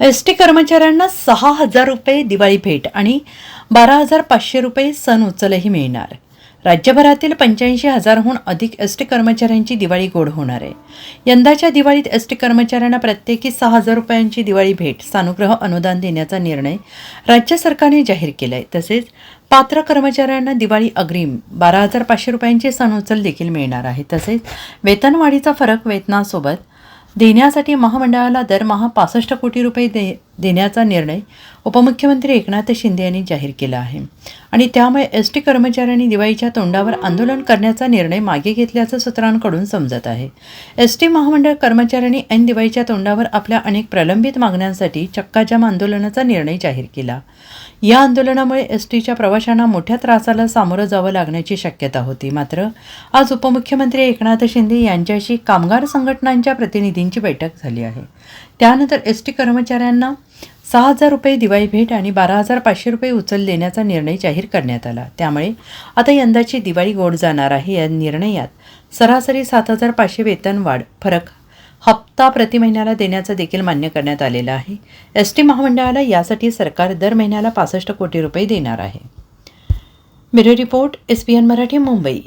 S T कर्मचाऱ्यांना सहा हजार रुपये दिवाळी भेट आणि बारा हजार पाचशे रुपये सण उचलही मिळणार. राज्यभरातील पंच्याऐंशी हजारहून अधिक एस टी कर्मचाऱ्यांची दिवाळी गोड होणार आहे. यंदाच्या दिवाळीत एस टी कर्मचाऱ्यांना प्रत्येकी सहा हजार रुपयांची दिवाळी भेट सानुग्रह अनुदान देण्याचा निर्णय राज्य सरकारने जाहीर केला आहे तसेच पात्र कर्मचाऱ्यांना दिवाळी अग्रिम बारा हजार पाचशे रुपयांची सण उचल देखील मिळणार आहे. तसेच वेतनवाढीचा फरक वेतनासोबत देण्यासाठी महामंडळाला दरमहा पासष्ट कोटी रुपये दे देण्याचा निर्णय उपमुख्यमंत्री एकनाथ शिंदे यांनी जाहीर केला आहे. आणि त्यामुळे एस टी कर्मचाऱ्यांनी दिवाळीच्या तोंडावर आंदोलन करण्याचा निर्णय मागे घेतल्याचं सूत्रांकडून समजत आहे. एस टी महामंडळ कर्मचाऱ्यांनी ऐन दिवाळीच्या तोंडावर आपल्या अनेक प्रलंबित मागण्यांसाठी चक्काजाम आंदोलनाचा निर्णय जाहीर केला. या आंदोलनामुळे एस टीच्या प्रवाशांना मोठ्या त्रासाला सामोरं जावं लागण्याची शक्यता होती. मात्र आज उपमुख्यमंत्री एकनाथ शिंदे यांच्याशी कामगार संघटनांच्या प्रतिनिधींची बैठक झाली आहे. त्यानंतर एस टी कर्मचाऱ्यांना सहा हजार रुपये दिवाळी भेट आणि बारा हजार पाचशे रुपये उचल देण्याचा निर्णय जाहीर करण्यात आला. त्यामुळे आता यंदाची दिवाळी गोड जाणार आहे या निर्णयात सरासरी सात हजार पाचशे वेतनवाढ फरक हप्ता प्रति महिन्याला देण्याचं देखील मान्य करण्यात आलेलं आहे. एस टी महामंडळाला यासाठी सरकार दर महिन्याला पासष्ट कोटी रुपये देणार आहे. Bureau report S P N Marathi Mumbai.